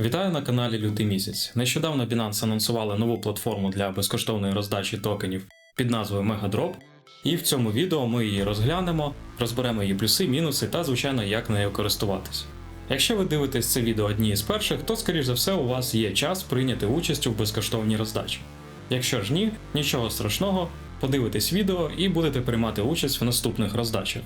Вітаю на каналі Лютий місяць. Нещодавно Binance анонсували нову платформу для безкоштовної роздачі токенів під назвою Megadrop, і в цьому відео ми її розглянемо, розберемо її плюси, мінуси та, звичайно, як нею користуватись. Якщо ви дивитесь це відео одні з перших, то скоріш за все у вас є час прийняти участь у безкоштовній роздачі. Якщо ж ні, нічого страшного, подивитесь відео і будете приймати участь в наступних роздачах.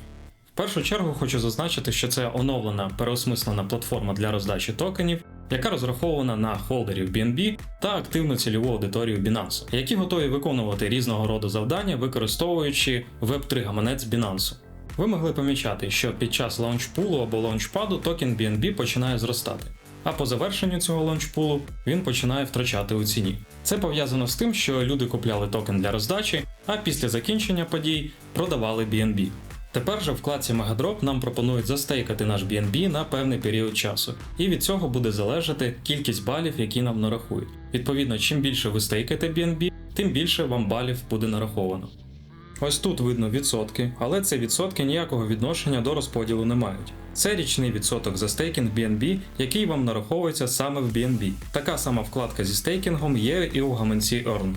В першу чергу хочу зазначити, що це оновлена переосмислена платформа для роздачі токенів, яка розрахована на холдерів BNB та активну цільову аудиторію Binance, які готові виконувати різного роду завдання, використовуючи Web3 гаманець Binance. Ви могли помічати, що під час лаунчпулу або лаунчпаду токен BNB починає зростати, а по завершенню цього лаунчпулу він починає втрачати у ціні. Це пов'язано з тим, що люди купляли токен для роздачі, а після закінчення подій продавали BNB. Тепер же вкладці Megadrop нам пропонують застейкати наш BNB на певний період часу, і від цього буде залежати кількість балів, які нам нарахують. Відповідно, чим більше ви стейкаєте BNB, тим більше вам балів буде нараховано. Ось тут видно відсотки, але ці відсотки ніякого відношення до розподілу не мають. Це річний відсоток за стейкінг BNB, який вам нараховується саме в BNB. Така сама вкладка зі стейкінгом є і у гаманці Earn.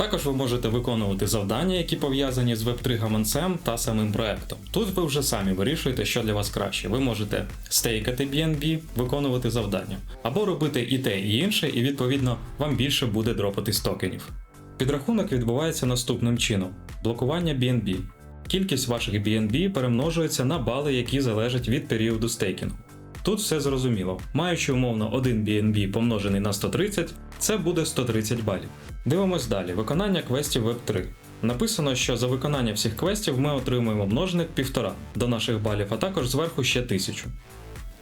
Також ви можете виконувати завдання, які пов'язані з Web3 гаманцем та самим проектом. Тут ви вже самі вирішуєте, що для вас краще. Ви можете стейкати BNB, виконувати завдання, або робити і те, і інше, і відповідно вам більше буде дропатись токенів. Підрахунок відбувається наступним чином: блокування BNB. Кількість ваших BNB перемножується на бали, які залежать від періоду стейкінгу. Тут все зрозуміло. Маючи умовно 1 BNB помножений на 130, це буде 130 балів. Дивимось далі: виконання квестів Web3. Написано, що за виконання всіх квестів ми отримуємо множник 1,5 до наших балів, а також зверху ще 1000.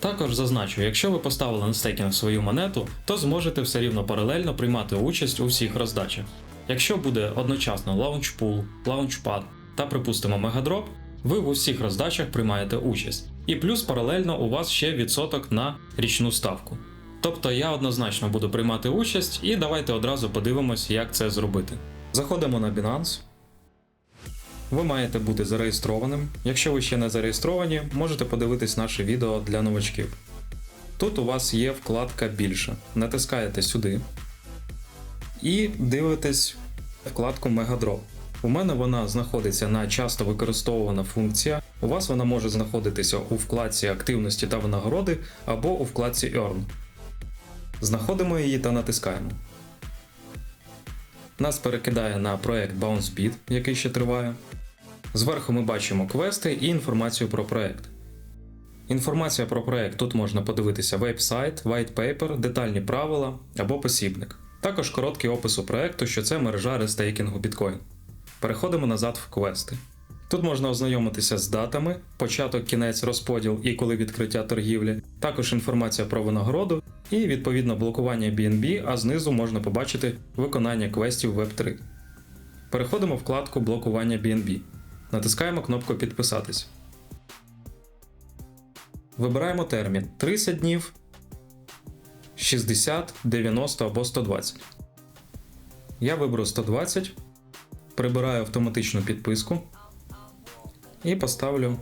Також зазначу, якщо ви поставили на стейкінг свою монету, то зможете все рівно паралельно приймати участь у всіх роздачах. Якщо буде одночасно лаунчпул, лаунчпад та, припустимо, мегадроп, ви в усіх роздачах приймаєте участь. І плюс паралельно у вас ще відсоток на річну ставку. Тобто я однозначно буду приймати участь, і давайте одразу подивимось, як це зробити. Заходимо на Binance. Ви маєте бути зареєстрованим. Якщо ви ще не зареєстровані, можете подивитись наше відео для новачків. Тут у вас є вкладка більше. Натискаєте сюди і дивитесь вкладку Megadrop. У мене вона знаходиться на часто використовувана функція. У вас вона може знаходитися у вкладці активності та винагороди або у вкладці Earn. Знаходимо її та натискаємо. Нас перекидає на проект BounceBeat, який ще триває. Зверху ми бачимо квести і інформацію про проект. Інформація про проект тут можна подивитися веб-сайт, white paper, детальні правила або посібник. Також короткий опис у проекту, що це мережа рестейкінгу біткоін. Переходимо назад в квести. Тут можна ознайомитися з датами, початок, кінець, розподіл і коли відкриття торгівлі, також інформація про винагороду і відповідно блокування BNB, а знизу можна побачити виконання квестів Web3. Переходимо в вкладку блокування BNB. Натискаємо кнопку Підписатись. Вибираємо термін 30 днів, 60, 90 або 120. Я виберу 120, прибираю автоматичну підписку і поставлю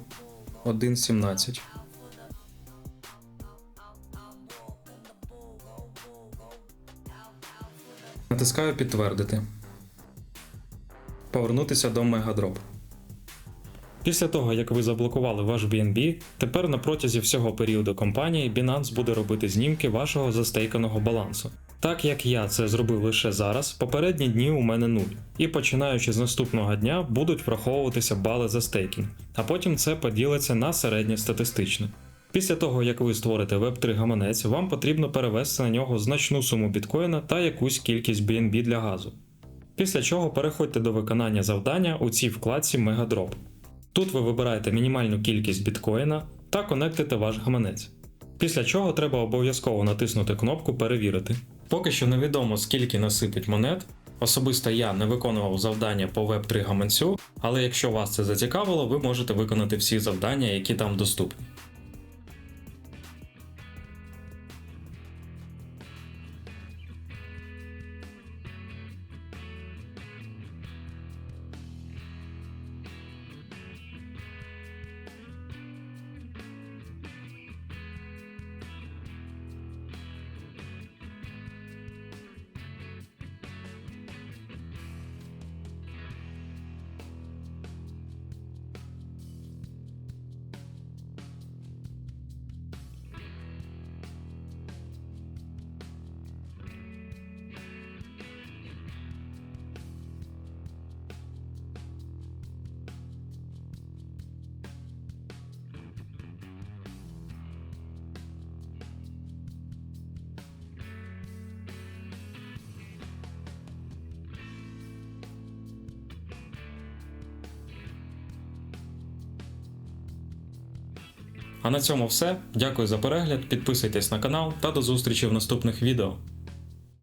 1.17. Натискаю підтвердити. Повернутися до Megadrop. Після того, як ви заблокували ваш BNB, тепер на протязі всього періоду компанії Binance буде робити знімки вашого застейканого балансу. Так як я це зробив лише зараз, попередні дні у мене нуль, і починаючи з наступного дня будуть враховуватися бали за стейкінг, а потім це поділиться на середнє статистичне. Після того, як ви створите Web3 гаманець, вам потрібно перевести на нього значну суму біткоїна та якусь кількість BNB для газу. Після чого переходьте до виконання завдання у цій вкладці Megadrop. Тут ви вибираєте мінімальну кількість біткоїна та конектите ваш гаманець. Після чого треба обов'язково натиснути кнопку Перевірити. Поки що невідомо скільки насипить монет. Особисто я не виконував завдання по Web3 гаманцю, але якщо вас це зацікавило, ви можете виконати всі завдання, які там доступні. А на цьому все. Дякую за перегляд, підписуйтесь на канал та до зустрічі в наступних відео.